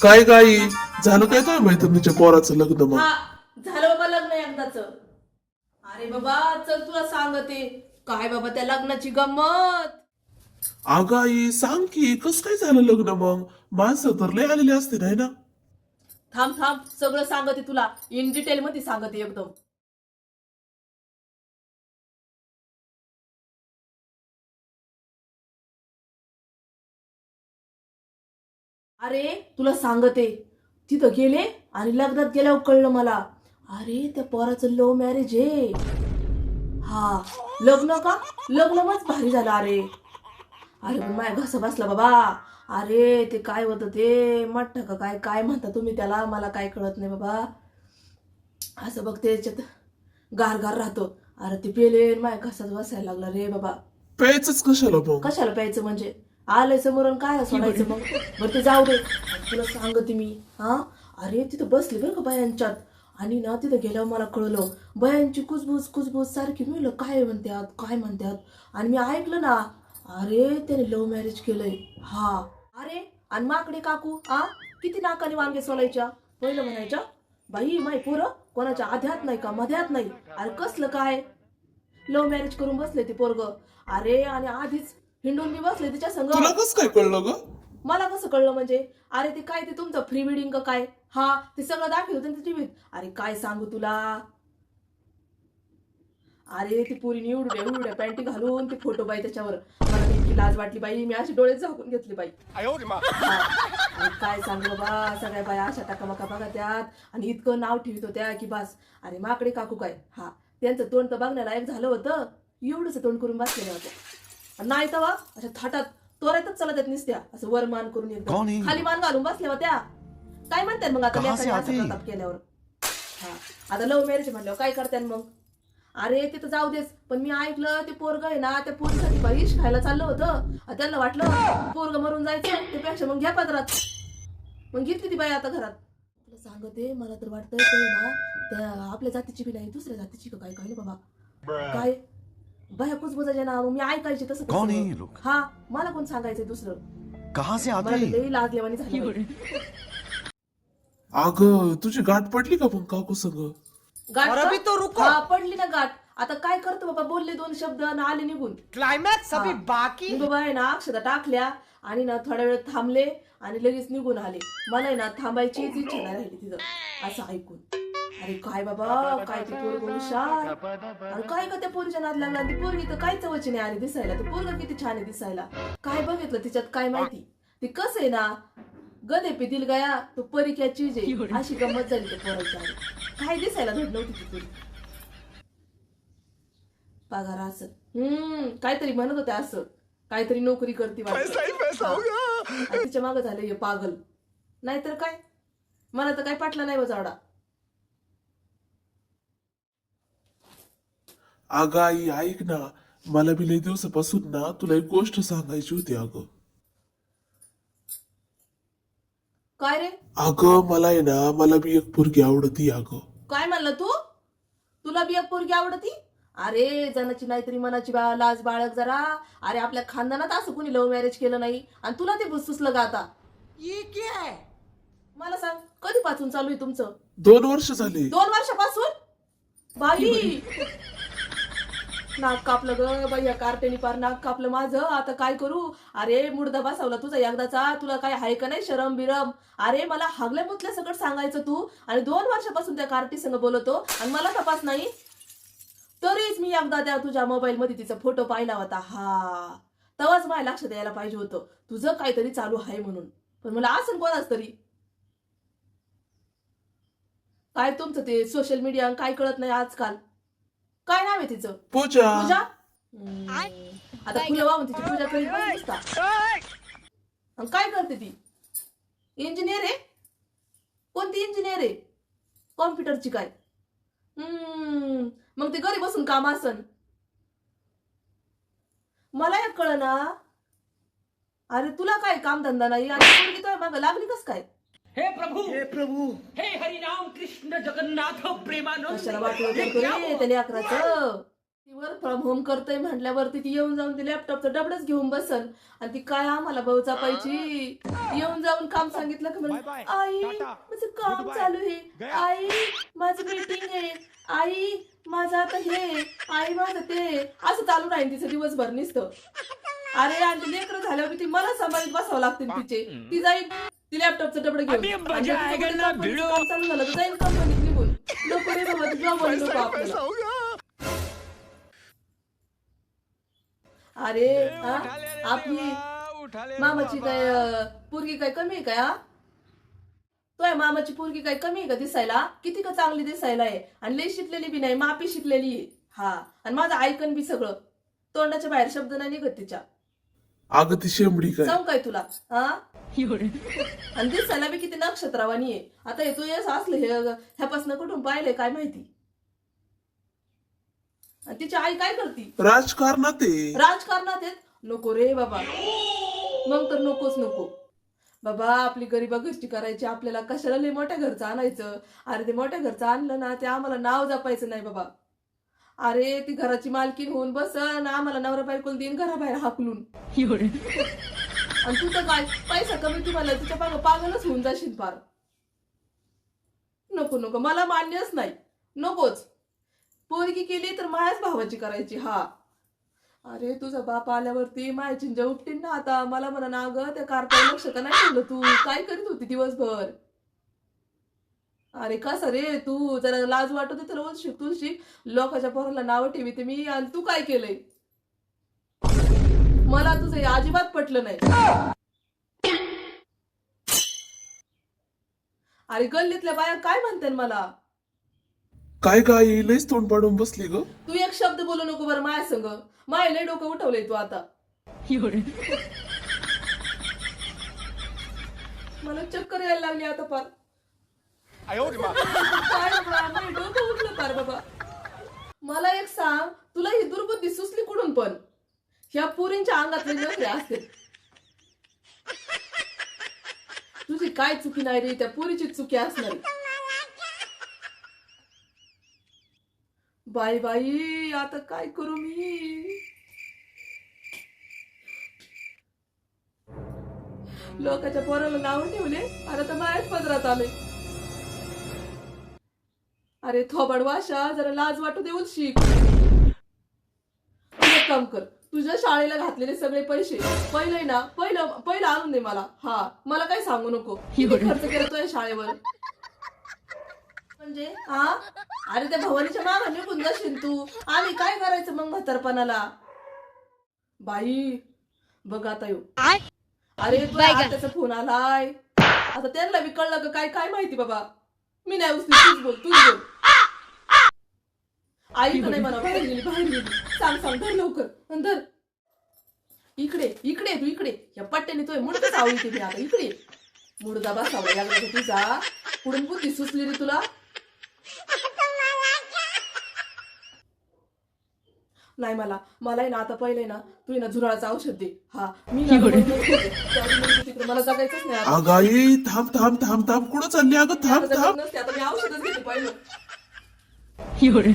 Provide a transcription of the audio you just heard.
काय गाई? झालं काय काय मैत्रिणीच्या पोराचं लग्न मग? हा झालं बाबा लग्न एकदाच अरे बाबा चल तुला सांगते. काय बाबा त्या लग्नाची गंमत? अगं आई सांग की कस काय झालं लग्न मग? माणसं तर लय आलेली असते नाही ना? थांब थांब सगळं सांगते तुला. इन डिटेल मध्ये सांगते एकदम. अरे तुला सांगते. तिथं गेले आणि लग्नात गेल्यावर कळलं मला. अरे त्या पोराचं लव्ह मॅरेज आहे. हा लग्न का? लग्न मच भारी झालं अरे. अरे माझ्या घसा बसला बाबा. अरे ते काय होतं ते? मठ्ठ का काय? काय म्हणता तुम्ही त्याला? मला काय कळत नाही बाबा. असं बघ त्याच्यात गार गार राहतो. अरे ते पेले माझ्या घसात बसायला लागला रे बाबा. प्यायचंच कशाला कशाला प्यायचं म्हणजे? आलंय समोरून काय सोडायचं मग? बरं ते जाऊ दे. तुला सांगते मी. हा? अरे तिथं बसले बरं का बायांच्यात आणि ना तिथं गेल्यावर मला कळलं बायांची कुसबुस कुसबुस सारखी मी म्हणलं काय म्हणतात काय म्हणतात आणि मी ऐकलं ना अरे त्याने लव्ह मॅरेज केलंय. हा. अरे आणि माकडे काकू आ? किती नाकाने वांगे सोलायच्या? पहिलं म्हणायच्या बाई माय पोरं कोणाच्या आध्यात नाही का? मध्यात नाही? अरे कसलं काय? लव्ह मॅरेज करून बसले ते पोरग. अरे आणि आधीच हिंडून मी बसले तिच्या संग. तुला कस काय कळलं ग? मला कसं कळलं म्हणजे? अरे ते काय ते तुमचं फ्री वेडिंग का काय? हा ते सगळं दाखवत होतं ना टीव्हीत. अरे काय सांगू तुला? अरे ती पुरी एवढ्या एवढ्या पॅन्टी घालून ते फोटो बाई त्याच्यावर. मला ती इतकी लाज वाटली बाई. मी अशी डोळे झाकून घेतले बाई. हा. आणि काय सांगू बाबा? सगळ्या बाया अशा टाकामाका बघा त्यात आणि इतकं नाव ठेवित होत्या की बस. अरे माकडे काकू काय? हा त्यांचं तोंड तर बघण्यालायक झालं होतं. एवढंच तोंड करून बसलेलं होतं. नाही तवा अशा थाटात तोऱ्यातच चालत येत निसत्या. असं वर मान करून एकदम? खाली मान घालून बसल्या होत्या. काय म्हणतात मग आता कहाँ से लेकरांनी असं आती? प्रताप केल्यावर? हा. आता लव्ह मॅरेज म्हणल्यावर काय करतात मग? अरे ते तर जाऊ देच. पण मी ऐकलं ते पोरग आहे ना त्या पोरीसाठी बाईश खायला चाललं होतं. आणि त्यांना वाटलं पोरग मरून जायचं त्यापेक्षा मग घ्या पदरात. मग घेतली ती बाई आता घरात. तुला सांगते मला तर वाटतंय ते ना त्या आपल्या जातीची बी नाही दुसऱ्या जातीची का काय काय बाबा? काय? बाया कुचबुजाच्या ना मग मी ऐकायची तसं कोण आहे. हे लोक? हा मला कोण सांगायचं दुसरं कहाँ से आते मला हैं लई लाजलेवानी झाली. अगं तुझी गाठ पडली का मग काकू संग गाठ का? अभी तो रुको। हा पडली ना गाठ आता काय करतो बाबा बोलले दोन शब्द आणि आले निघून क्लाइमैक्स अभी. बाकी मी बाबा आहे ना अक्षता टाकल्या आणि ना थोड्या वेळ थांबले आणि लगेच निघून आले मला आहे ना थांबायचीच इच्छा नाही राहिली तिथं असं ऐकून अरे काय बाबा काय ते पोरग हुशार. अरे काय का त्या पोरीच्या नाद लागला? ती पोरगी तर काय चवची नाही आली दिसायला? ते पोरग किती छान आहे दिसायला. काय बघितलं तिच्यात? काय माहिती? ते कसं आहे ना? गदे पे दिल गया तो परी क्या चीज आहे? अशी गंमत झाली त्या पोराच्या काय दिसायला भेट नव्हती ती पोरी. पगार असं. हम्म काहीतरी म्हणत होते असं. काहीतरी नोकरी करते वाटतं. आणि तिच्या मागं झालं पागल. नाहीतर काय? मला तर काय पाटला नाही बजावडा अगं आई ऐक ना. मला बी लय दिवसापासून ना तुला एक गोष्ट सांगायची होती अगं. काय रे? अगं मला आहे ना मला बी एक पोरगी आवडती अगं. काय म्हणलं तू? तुला बी एक पोरगी आवडती? अरे जनाची नाहीतरी मनाची बा लाज बाळग जरा. अरे आपल्या खानदानात असं कुणी लव्ह मॅरेज केलं नाही. आणि तुला ते सुचलं का आता? मला सांग कधीपासून चालू आहे तुमचं? दोन वर्ष झाली. दोन वर्षापासून? बाई? नाक कापलं ग बाई या कार्टेनी पार नाक कापलं माझं. आता काय करू? अरे मुडदा बसवला तुझा एकदाचा. तुला काय हाय का नाही शरम बिरम? अरे मला हागल्या मुतल्या सगळं सांगायचं तू. आणि दोन वर्षापासून त्या कार्टी संग बोलतो. आणि मला तपास नाही. तरीच मी एकदा त्या तुझ्या मोबाईल मध्ये तिचा फोटो पाहिला होता. हा. तवाच माझ्या लक्षात यायला पाहिजे होतं. तुझं काहीतरी चालू आहे म्हणून. पण मला असं कोणाच तरी? काय तुमचं ते सोशल मीडिया काय कळत नाही आजकाल? काय नाव आहे तिचं? पूजा. पूजा? हम्म. आता फुलं वाहून तिची पूजा करीत बसलीस का आणि काय करते ती? इंजिनियर आहे? कोणती इंजिनियर आहे? कॉम्प्युटरची काय? हम्म. मग ते घरी बसून काम असन. मला एक कळ ना अरे तुला काय काम धंदा नाही? आणि पोरगी तुझ्या मागं लागली कस काय? हे प्रभु! हे प्रभु! हे हरिनाम कृष्ण जगन्नाथ प्रेमानंद! कशाला वाटलं हे क्या करतोय त्या लेकराचं ती वर्क फ्रॉम होम करतोय म्हटल्यावरती ती येऊन जाऊन ती लॅपटॉपचं डबडच घेऊन बसल आणि ती काय आम्हाला भाऊ चापायची? येऊन जाऊन काम सांगितलं का म्हणे, Bye bye. आई Tata. माझं काम Goodbye. चालू आहे. गया. आई माझं मीटिंग आहे. आई माझं आता हे आई माझं ते असं चालू राहील तिचं दिवसभर नुसतं. अरे आणि ते लेकरं झाल्यावर ती मला सांभाळीत बसावं लागते तिचे. ती जाईल ती लॅपटॉपचं डबडं घेऊन. चालू झालं. तर जाईल कंपनीत निघून नको रे बाबा तुझ्या बोलू नको आपल्याला. अरे हा? आपली मामाची काय पोरगी काय कमी आहे काय हा? तोय मामाची पोरगी काय कमी आहे का दिसायला? किती का चांगली दिसायला आहे? आणि लई शिकलेली बी नाही मापी शिकलेली. आहे हा आणि माझं ऐकन बी सगळं. तोंडाच्या बाहेर शब्द नाही निघत तिच्या. अगं ती शेंबडी काय? सांग काय तुला हा? आणि दिसायला बी किती नक्षत्रवाणी आहे. आता हे तू येस असलं हे ह्यापासनं कुठून पाहिलंय काय माहिती? आणि तिची आई काय करती? राजकारणात आहे. राजकारणात आहेत? नको रे बाबा. मग तर नकोच नको. बाबा आपली गरिबा घरची करायची आपल्याला कशाला लय मोठ्या घरचं आणायचं? अरे ते मोठ्या घरचं आणलं ना ते आम्हाला नाव जपायचं नाही बाबा. अरे ती घराची मालकीन होऊन बस ना आम्हाला नवरा बायकोला देईन घराबाहेर हाकलून. आणि तू तर काय पैसा कमी तुम्हाला तिच्या पाग पागलच होऊन जाशील फार. नको नको मला मान्यच नाही. नकोच. पोरगी केली तर मायाच भावाची करायची हा. अरे तुझा बाप आल्यावरती माया चिंजा उपटीन ना आता. मला म्हणा ना अगं त्या कारता लक्ष का नाही ठेवलं तू. काय करीत होती दिवसभर? अरे कसं रे तू? जरा लाज वाटत होती तर शिक तू शिक लोकांच्या पोराला नावं ठेवी ते मी. आणि तू काय केलंय? मला तुझं अजिबात पटलं नाही. अरे गल्लीतल्या बाया काय म्हणते मला? काय काय लयच तोंड पाडून बसली ग. तू एक शब्द बोलू नको बरं माया संग. माय लय डोकं उठवलंय तू आता. मला चक्कर यायला लागली आता फार. काय डोकं उठलं फार बाबा. मला एक सांग तुला ही दुर्बुद्धी सुचली कुठून पण? ह्या पुरींच्या अंगातले नखरे असते तुझी काय चुकी नाही रे? त्या पुरीची चुकी असणार. बाई बाई आता काय करू मी? लोकांच्या पोराला लावून ठेवले? आणि आता मायाच पदरात आले. अरे थोबड वाशा जरा लाज वाटू देऊन शिक काम कर. तुझ्या शाळेला घातलेले सगळे पैसे. पहिले ना पहिलं पहिलं आणून दे मला. हा मला काय सांगू नको. किती खर्च केला तुझ्या शाळेवर? म्हणजे हा? अरे त्या भवानीच्या मागा निघून जाशील तू. आम्ही काय करायचं मग म्हातारपणाला? बाई बघ आता येऊ. अरे आत्याचा फोन आलाय. आता त्यांना बी कळलं का काय काय माहिती बाबा. मी नाही उचली तूच बोल तूच बोल. आई नाही म्हणा बाहेर गेली बाहेर गेली. सांग सांग धर लवकर. अन धर. इकडे इकडे तू इकडे. या पट्ट्याने तो मुडकच आवडते मी आता. इकडे. मुडदा बसावा लागला तुझा पुढून बुद्धी सुचली रे तुला? नाही मला. मला आहे ना आता पहिले ना तू ना झुराळाचं औषध दे. हा मी ना तिकडे मला जगायचंच नाही थांब थांब थांब थांब. कुठं चालली? अगं थांब आता थांब. नसते, आता मी औषधच घेते पहिलं. 有人。